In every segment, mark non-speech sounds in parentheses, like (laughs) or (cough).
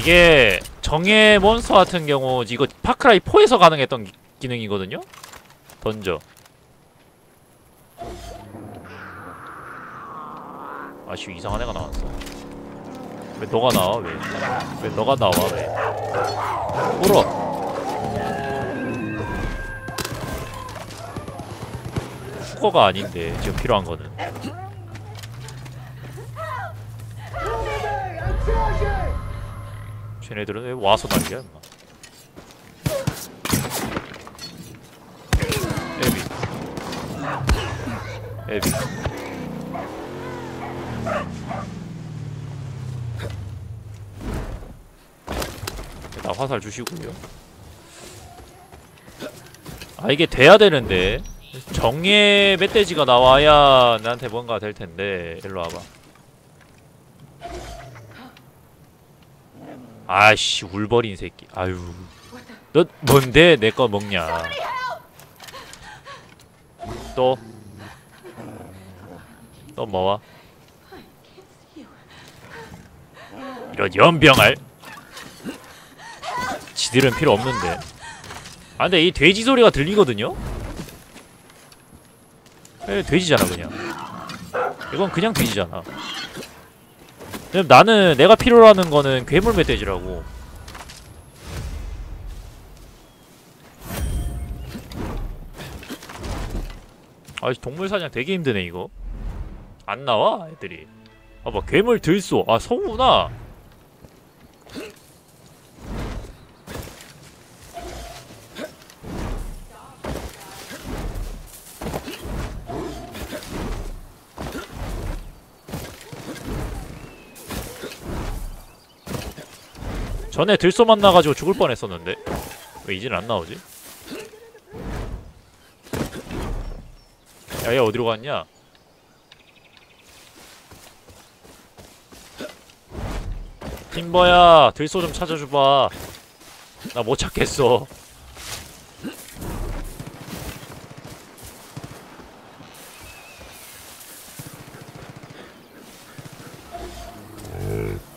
이게 정예 몬스터 같은 경우 이거 파크라이 4에서 가능했던 기- 기능이거든요. 던져. 아씨 이상한 애가 나왔어. 왜 너가 나와 왜? 왜 너가 나와 왜? 울어. 후거가 아닌데 지금 필요한 거는. 쟤네들은 왜 와서 난리야 임마. 에비. 에비. 나 화살 주시고요. 아 이게 돼야 되는데. 정예 멧돼지가 나와야 나한테 뭔가 될 텐데. 일로 와봐 아씨 울버린 새끼. 아유. 너 뭔데? 내 거 먹냐? 또? 또 뭐와? 이런 연병알 지들은 필요 없는데. 아 근데 이 돼지 소리가 들리거든요? 에 돼지잖아 그냥. 이건 그냥 돼지잖아 그럼 나는 내가 필요로 하는 거는 괴물 멧돼지라고. 아 동물 사냥 되게 힘드네 이거. 안 나와 애들이. 아봐 괴물 들쏘. 아 성우나 전에 들쏘 만나가지고 죽을 뻔했었는데 왜 이제는 안 나오지? 야얘 어디로 갔냐? 팀버야 들쏘 좀 찾아줘봐 나 못 찾겠어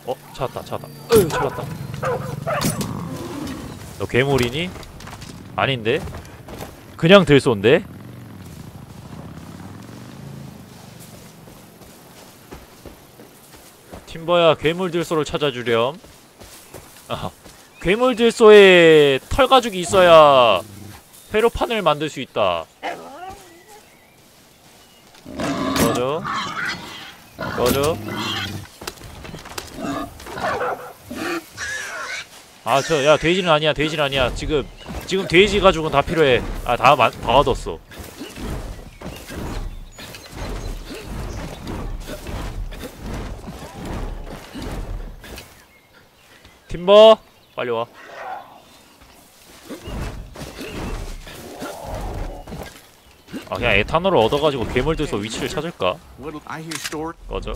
어? 찾았다 찾았다 으 찾았다 너 괴물이니? 아닌데? 그냥 들쏘인데? 팀버야 괴물 들소를 찾아주렴 아, 괴물 들소에 털 가죽이 있어야 회로판을 만들 수 있다 꺼져 꺼져 아 저 야 돼지는 아니야 돼지는 아니야 지금 지금 돼지 가죽은 다 필요해 아다 다 얻었어 팀버 빨리 와. 아 그냥 에탄올을 얻어가지고 괴물들서 위치를 찾을까? 꺼져.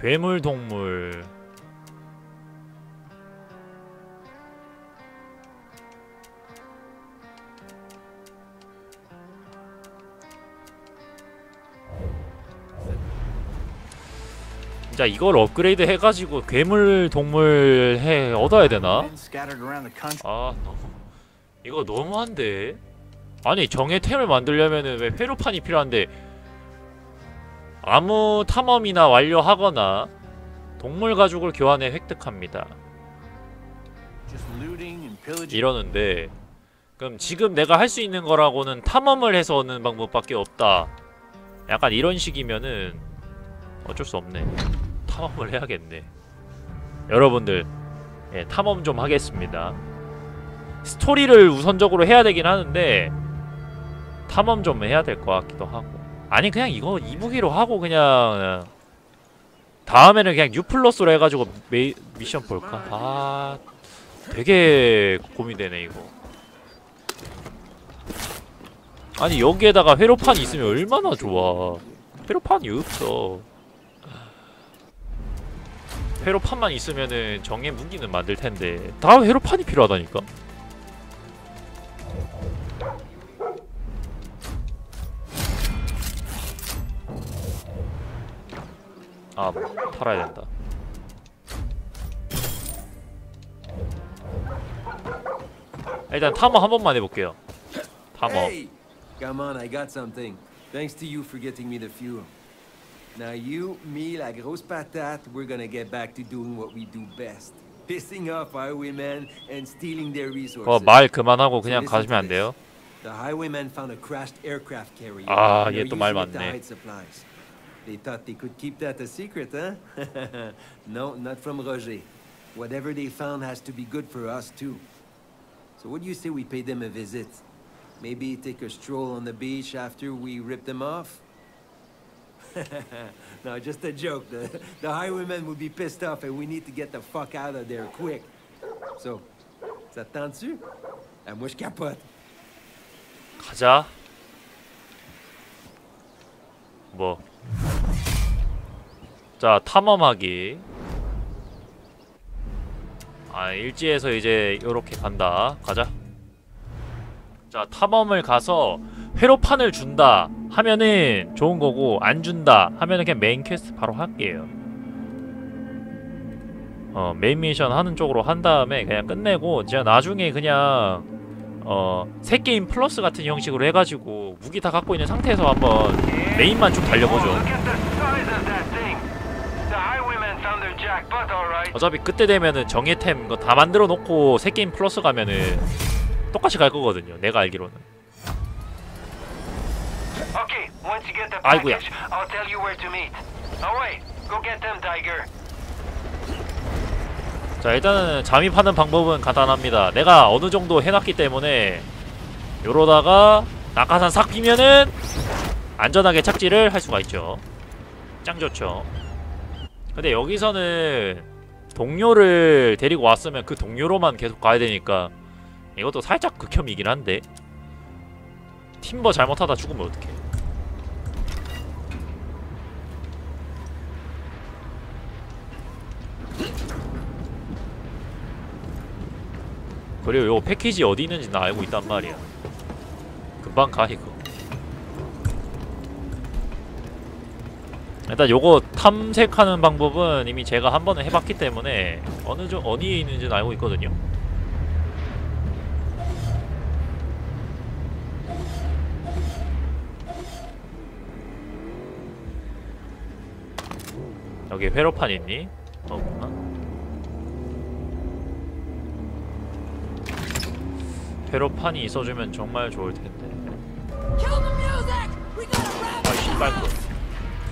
괴물 동물. 진짜 이걸 업그레이드 해가지고 괴물 동물 해 얻어야 되나? 아 너무 이거 너무한데 아니 정예템을 만들려면은 왜 회로판이 필요한데 아무 탐험이나 완료하거나 동물 가죽을 교환해 획득합니다. 이러는데 그럼 지금 내가 할 수 있는 거라고는 탐험을 해서 얻는 방법밖에 없다. 약간 이런 식이면은 어쩔 수 없네. 탐험을 해야겠네. 여러분들 예, 탐험 좀 하겠습니다. 스토리를 우선적으로 해야 되긴 하는데 탐험 좀 해야 될 것 같기도 하고 아니 그냥 이거 이무기로 하고 그냥 다음에는 그냥 U 플러스로 해가지고 메이, 미션 볼까? 아 되게 고민되네 이거. 아니 여기에다가 회로판이 있으면 얼마나 좋아. 회로판이 없어. 회로판만 있으면은 정의 무기는 만들 텐데. 다 회로판이 필요하다니까 아 팔아야 된다 일단 탐험 한 번만 해볼게요 탐험! Come on, I got something. Thanks to you for getting me the fuel. Now you, me, la grosse patate, we're gonna get back to doing what we do best. Pissing off highwaymen and stealing their resources. 그거 말 그만하고 그냥 가시면 안 돼요 The highwaymen found a crashed aircraft carrier. 아, and 얘 are 또말 많네. hide supplies. They thought they could keep that a secret, huh? (laughs) no, not from Roger. Whatever they found has to be good for us, too. So what do you say we pay them a visit? Maybe take a stroll on the beach after we rip them off? (laughs) no, just a joke. The, the highwaymen would be pissed off and we need to get the fuck out of there quick. So, ça te tente-tu? Ah, moi, je capote. 가자 뭐 자 탐험하기. 아 일지에서 이제 요렇게 간다. 가자. 자 탐험을 가서 회로판을 준다 하면은 좋은 거고 안 준다 하면은 그냥 메인 퀘스트 바로 할게요. 어 메인 미션 하는 쪽으로 한 다음에 그냥 끝내고 제가 나중에 그냥 어, 새 게임 플러스 같은 형식으로 해가지고 무기 다 갖고 있는 상태에서 한번 메인만 쭉 달려보죠. Look at the size of that thing. The highwaymen found their jackpot, all right. 어차피 그때 되면은 정예템 이거 다 만들어 놓고 새 게임 플러스 가면은 똑같이 갈 거거든요. 내가 알기로는. Tiger. 자 일단은 잠입하는 방법은 간단합니다. 내가 어느 정도 해놨기 때문에 요러다가 낙하산 싹 피면은 안전하게 착지를 할 수가 있죠. 짱 좋죠. 근데 여기서는 동료를 데리고 왔으면 그 동료로만 계속 가야 되니까 이것도 살짝 극혐이긴 한데 팀버 잘못하다 죽으면 어떡해. 그리고 요 패키지 어디 있는지 나 알고 있단 말이야. 금방 가 이거. 일단 요거 탐색하는 방법은 이미 제가 한 번은 해봤기 때문에 어느 정 어디에 있는지는 알고 있거든요. 여기 회로판 있니? 없구나. 회로판이 있어주면 정말 좋을 텐데. 아 신발 거.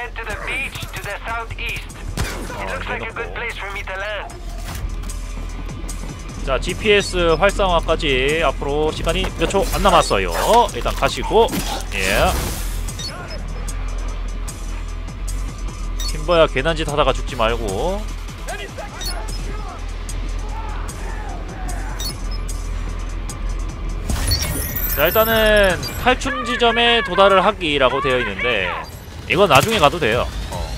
Head to the beach to the southeast. It looks like a good place for me to land. 자, GPS 활성화까지 앞으로 시간이 몇 초 안 남았어요. 일단 가시고, 예. 팀버야 괜한 짓 하다가 죽지 말고. 자, 일단은 탈춤 지점에 도달을 하기라고 되어 있는데 이건 나중에 가도 돼요. 어.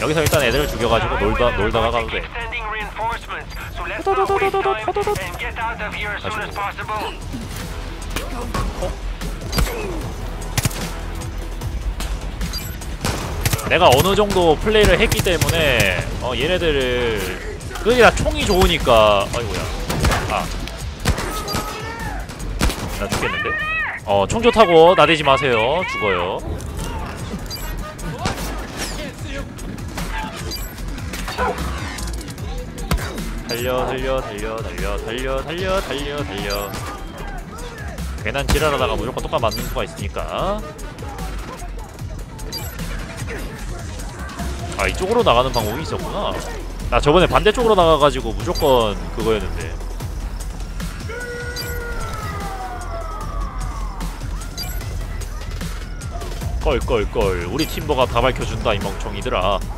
여기서 일단 애들을 죽여가지고 놀다 놀다가 가도 돼. 내가 어느 정도 플레이를 했기 때문에 어 얘네들을 그게 다 총이 좋으니까 아이고야 아나 죽겠는데 어 총 좋다고 나대지 마세요 죽어요 달려 달려 달려 달려 달려 달려 달려 달려. 괜한 지랄하다가 무조건 똑같 맞는 수가 있으니까. 아 이쪽으로 나가는 방법이 있었구나. 나 저번에 반대쪽으로 나가가지고 무조건 그거였는데. 껄껄껄 우리 팀버가 다 밝혀준다 이 멍청이들아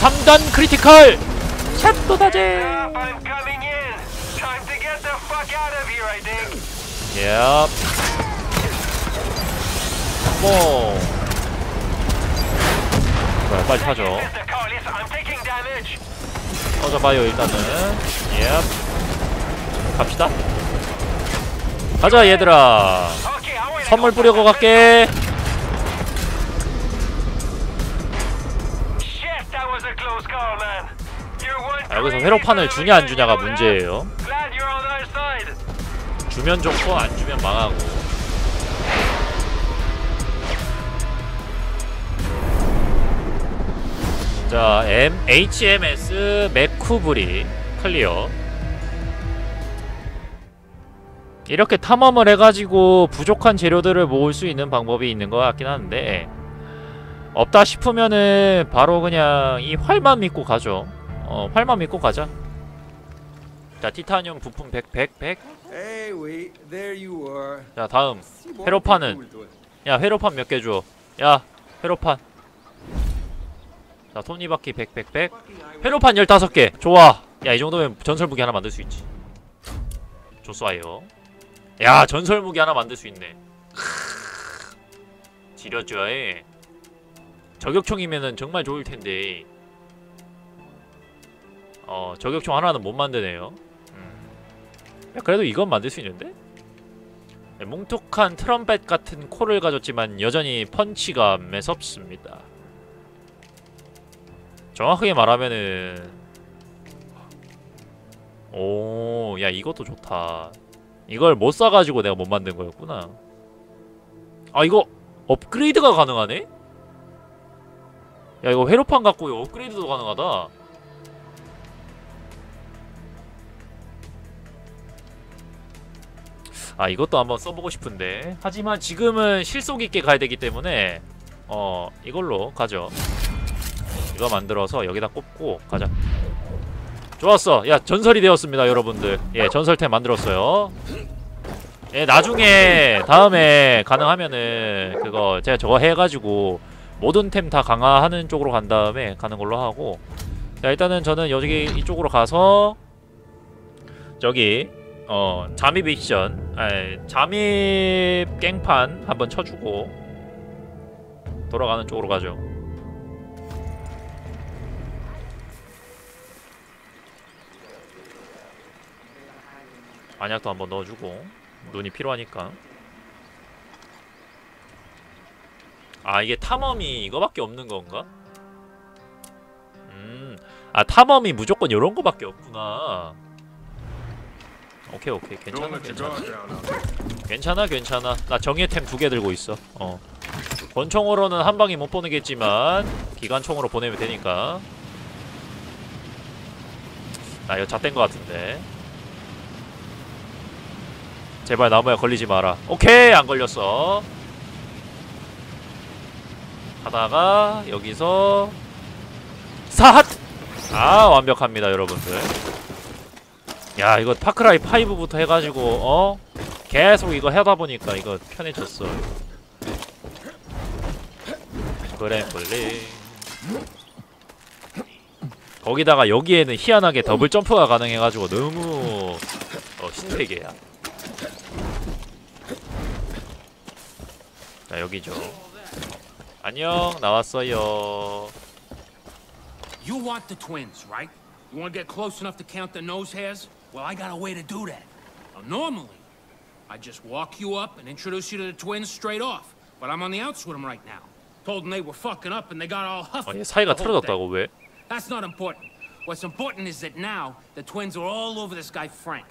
3단 크리티컬 샷 도다제 예. 뭐. 그래, 빨리 타죠. 터져봐요 일단은. 예. 갑시다. 가자 얘들아. 선물 뿌려고 갈게. 여기서 회로판을 주냐 안 주냐가? 문제예요. 주면 좋고 안 주면 망하고. 자, M HMS 맥쿠브리 클리어. 이렇게 탐험을 해가지고 부족한 재료들을 모을 수 있는 방법이 있는 것 같긴 한데 없다 싶으면은 바로 그냥 이 활만 믿고 가죠. 어, 활만 믿고 가자. 자, 티타늄 부품 100, 100, 100. Hey, wait, there you are. 자, 다음. 회로판은? 야 회로판 몇 개 줘. 야 회로판. 자 톱니바퀴 100 100 100. 회로판 15개. 좋아. 야 이 정도면 전설 무기 하나 만들 수 있지. 좋아요. 야 전설 무기 하나 만들 수 있네. 지렸죠에. 저격총이면은 정말 좋을 텐데. 어 저격총 하나는 못 만드네요. 음. 야 그래도 이건 만들 수 있는데? 네, 뭉툭한 트럼펫 같은 코를 가졌지만 여전히 펀치가 매섭습니다. 정확하게 말하면은 오, 야 이것도 좋다. 이걸 못 사가지고 내가 못 만든 거였구나. 아 이거 업그레이드가 가능하네? 야 이거 회로판 갖고 업그레이드도 가능하다. 아 이것도 한번 써보고 싶은데. 하지만 지금은 실속 있게 가야 되기 때문에 어 이걸로 가죠. 이거 만들어서 여기다 꼽고 가자. 좋았어. 야 전설이 되었습니다 여러분들. 예 전설템 만들었어요. 예 나중에 다음에 가능하면은 그거 제가 저거 해가지고 모든 템 다 강화하는 쪽으로 간 다음에 가는 걸로 하고. 자 일단은 저는 여기 이쪽으로 가서 저기 어 잠입 미션. 아니 잠입 깽판 한번 쳐주고 돌아가는 쪽으로 가죠. 안약도 한번 넣어주고 눈이 필요하니까. 아 이게 탐험이 이거밖에 없는 건가? 음아 탐험이 무조건 요런 거밖에 없구나 오케이 오케이. 괜찮아 괜찮아. 괜찮아 괜찮아. 나 정예템 두 개 들고 있어. 어. 권총으로는 한 방에 못 보내겠지만 기관총으로 보내면 되니까. 나 이거 잣된 거 같은데. 제발 나무에 걸리지 마라. 오케이 안 걸렸어. 하다가 여기서 사핫 아 완벽합니다 여러분들 야 이거 파크라이 5부터 해가지고 어? 계속 이거 하다 보니까 이거 편해졌어. 그램블링. 거기다가 여기에는 희한하게 더블 점프가 가능해가지고 너무 어, 신세계야. 자 여기죠. 안녕 나왔어요. You want the twins, right? You want to get close enough to count the nose hairs? Well, I got a way to do that. Now, normally, I just walk you up and introduce you to the twins straight off. But I'm on the outs with them right now. Told them they were fucking up and they got all huffy. 어, 얘 사이가 the whole 틀어졌다고 왜? That's not important. What's important is that now the twins are all over this guy Frank.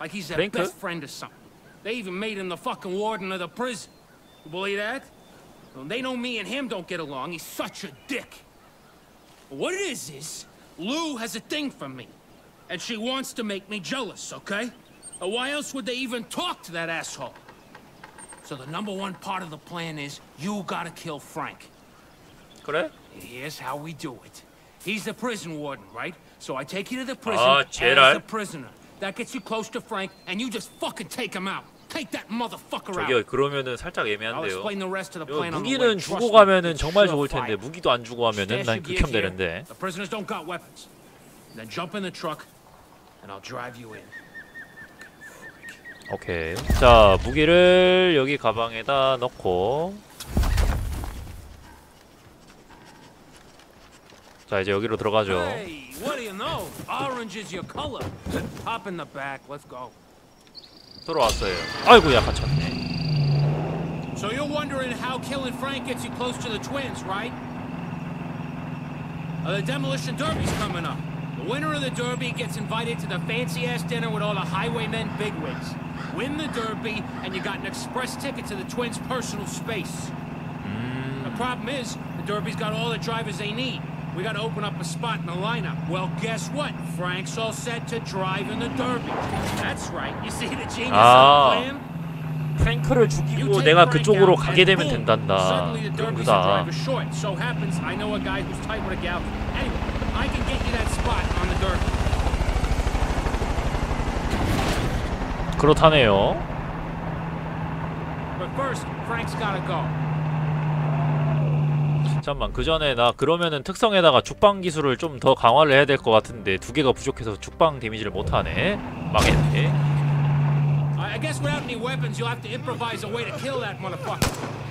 Like he's their Frank, best huh? friend or something. They even made him the fucking warden of the prison. You believe that? Well, they know me and him don't get along. He's such a dick. What it is is, Lou has a thing for me. And she wants to make me jealous, okay? Uh, why else would they even talk to that asshole? So the number one part of the plan is you gotta kill Frank. 그래? And here's how we do it. He's the prison warden, right? So I take you to the prison Ah, as Gerald. the prisoner. That gets you close to Frank, and you just fucking take him out. Take that motherfucker 저기요 out. 그러면은 살짝 I'll 애매한데요. explain the rest of the 이거 plan on the way. 무기는 Trust 주고 me, 가면은 it's 정말 좋을 surefire. 텐데 무기도 안 주고 가면은 Stash 난 your gear here. 극혐되는데. The prisoners don't got weapons. Then jump in the truck, 오케이. 자 무기를 여기 가방에다 넣고. 자 이제 여기로 들어가죠. Hey. 들어왔어요. 아이고 약간 쳤네. So you're wondering how killing Frank gets you close to the twins, right? Uh, the demolition derby's coming up. The winner of the derby gets invited to the fancy-ass dinner with all the highwaymen bigwigs. Win the derby, and you got an express ticket to the twins' personal space. The problem is, the derby's got all the drivers they need. We gotta open up a spot in the lineup. Well, guess what? Frank's all set to drive in the derby. That's right. You see the genius Ah. of the plan? 탱크를 죽이고 내가 그쪽으로 가게 되면 된단다. Suddenly the 그런 derby's 거다. driver short. So happens I know a guy who's tight with a gal. Anyway, I can get you that spot on the derby. 그렇다네요. But first, Frank's gotta go. 잠깐만 그 전에 나 그러면은 특성에다가 죽방 기술을 좀 더 강화를 해야 될 것 같은데 두 개가 부족해서 죽방 데미지를 못 하네. 망했네. I guess without any weapons, you'll have to improvise a way to kill that motherfucker.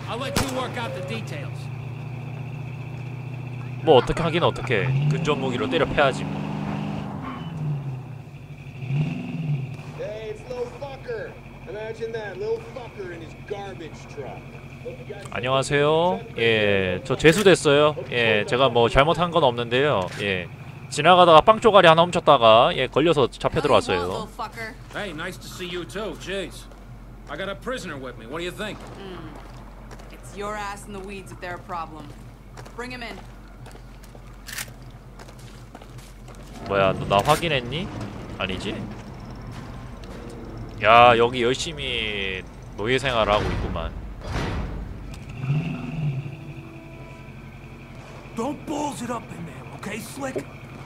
I'll let you work out the details. 뭐 어떻게 하긴 어떻게 근접 무기로 때려 패야지. 뭐. 안녕하세요. 예, 저 죄수됐어요. 예, 제가 뭐 잘못한 건 없는데요. 예, 지나가다가 빵 쪼가리 하나 훔쳤다가 예 걸려서 잡혀 들어왔어요. Hey, nice to see you too. Jeez. I got a prisoner with me. What do you think? It's your ass in the weeds if they're a problem. Bring him in. 뭐야, 너 나 확인했니? 아니지? 야, 여기 열심히 노예 생활을 하고 있구만.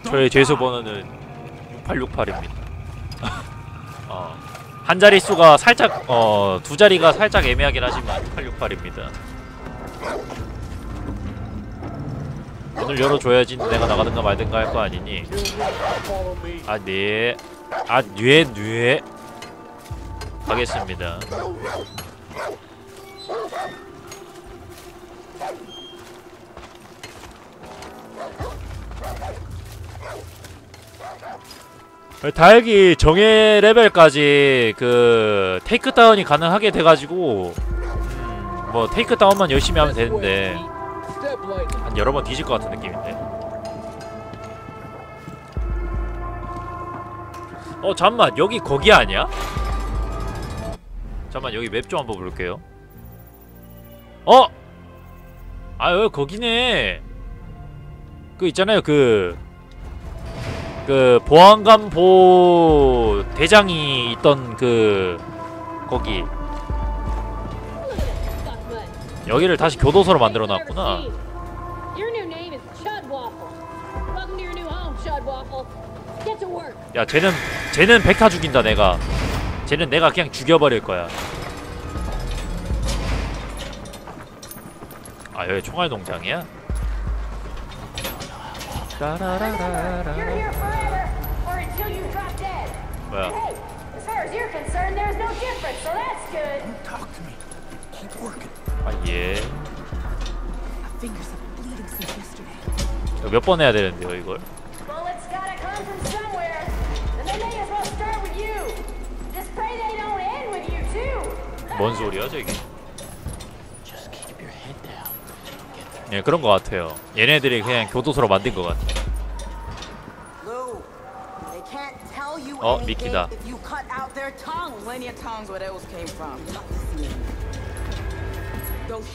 저의 죄수 번호는 6868입니다. (laughs) 어, 한 자리 수가 살짝 어, 두 자리가 살짝 애매하긴 하지만 6868입니다. 문을 열어줘야지 내가 나가든가 말든가 할 거 아니니? 아 네, 아 뇌, 뇌. 가겠습니다. 다행히 정예 레벨까지 그 테이크 다운이 가능하게 돼가지고 음, 뭐 테이크 다운만 열심히 하면 되는데. 한 여러 번 뒤질 것 같은 느낌인데. 어 잠만 여기 거기 아니야? 잠만 여기 맵 좀 한번 볼게요. 어? 아 여기 거기네. 그 있잖아요 그. 그 보안관보 대장이 있던 그 거기 여기를 다시 교도소로 만들어 놨구나. 야 쟤는 쟤는 백타 죽인다 내가 쟤는 내가 그냥 죽여버릴 거야 아 여기 총알 농장이야? 뭐야. 아예. 몇 번 해야 되는데요 이걸 뭔 소리야 저게. 예 그런 거 같아요 얘네들이 그냥 교도소로 만든 거 같아 Oh, tongues where those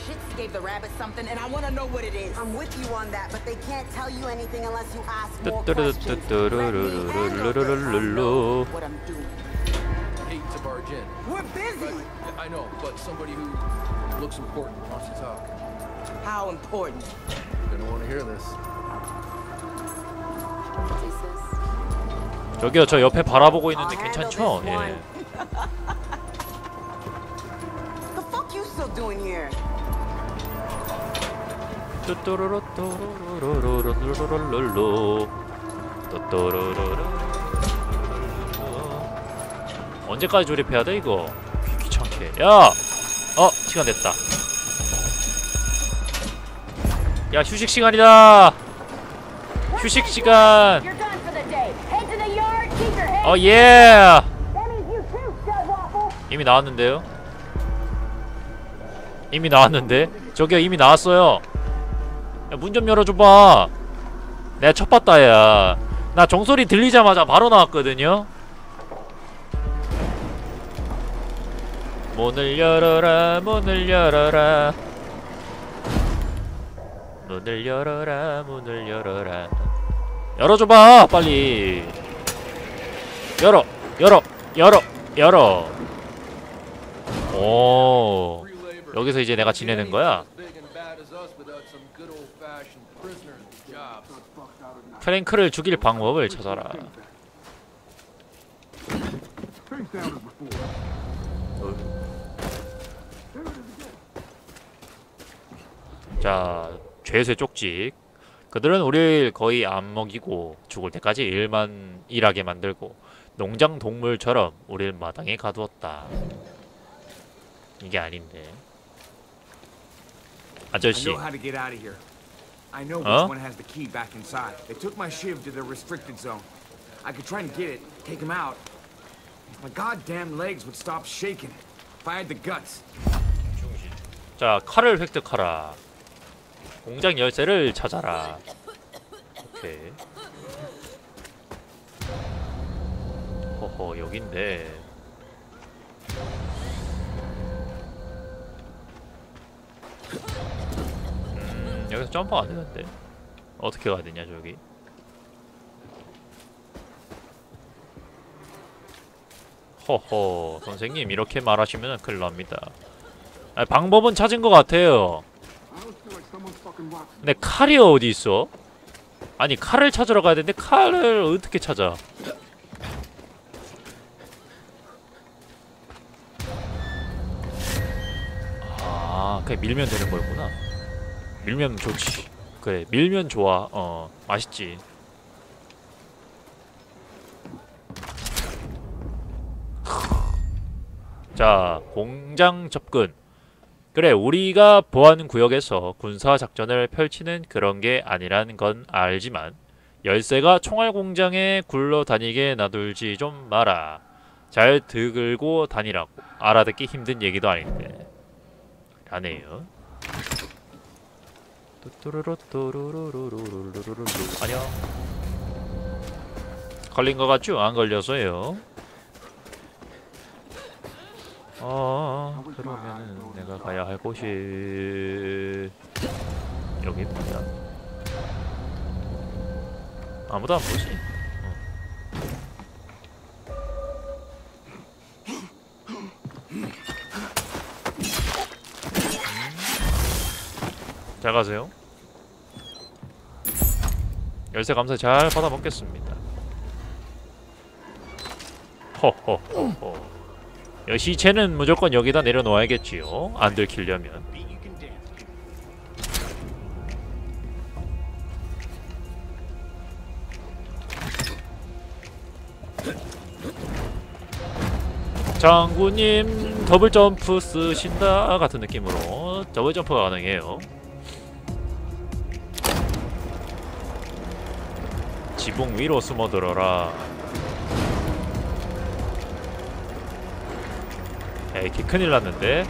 shits gave the rabbit something, and I want to know what it is. I'm with you on that, but they can't tell you anything unless you ask more questions. Let me handle this. I know what I'm doing. to barge in. We're busy! But, I know, but somebody who looks important wants to talk. How important? You're gonna want to hear this. 여기요, 저 옆에 바라보고 있는데 괜찮죠? 예. The fuck you still doing here? 또또로로또로로로로로로로 또또로로로 언제까지 조립해야 돼 이거? 귀- 귀찮게. 야! 어 시간 됐다. 야 휴식 시간이다. 휴식 시간. 어 예. Waffle. 이미 나왔는데요. 이미 나왔는데 저기요 이미 나왔어요. 문 좀 열어줘봐. 내가 첫 봤다 야. 나 종소리 들리자마자 바로 나왔거든요. 문을 열어라 문을 열어라 문을 열어라 문을 열어라 열어줘봐 빨리 열어 열어 열어 열어 오. 여기서 이제 내가 지내는 거야. 프랭크를 죽일 방법을 찾아라 자 죄수의 쪽직 그들은 우리를 거의 안 먹이고 죽을 때까지 일만 일하게 만들고 농장 동물처럼 우리를 마당에 가두었다 이게 아닌데 아저씨. I know which one has the key back inside. They took my shiv to the restricted zone. I could try and get it, take him out. If my goddamn legs would stop shaking. If I had the guts. 자 칼을 획득하라 공장 열쇠를 찾아라. 오케이. 허허 여긴데. 음 여기서 점프가 안 되는데? 어떻게 가야 되냐 저기? 허허 선생님 이렇게 말하시면 큰일 납니다. 아, 방법은 찾은 것 같아요. 근데 칼이 어디 있어? 아니 칼을 찾으러 가야 되는데 칼을 어떻게 찾아? 아, 그냥 밀면 되는 거구나. 밀면 좋지. 그래, 밀면 좋아. 어, 맛있지. 자, 공장 접근. 그래 우리가 보안 구역에서 군사 작전을 펼치는 그런 게 아니란 건 알지만 열쇠가 총알 공장에 굴러다니게 놔둘지 좀 마라. 잘 드글고 다니라고. 알아듣기 힘든 얘기도 아닌데. 라네요. 안녕. 걸린 거 같죠? 안 걸려서요. 어 그러면은 내가 가야 할 곳이 여기입니다. 아무도 안 보지? 음. 잘 가세요. 열쇠 감사 잘 받아 먹겠습니다. 허허허허. 여 시체는 무조건 여기다 내려놓아야겠지요. 안 들키려면. 장군님 더블 점프 쓰신다 같은 느낌으로 더블 점프가 가능해요. 지붕 위로 숨어들어라. 에이 개 큰일 났는데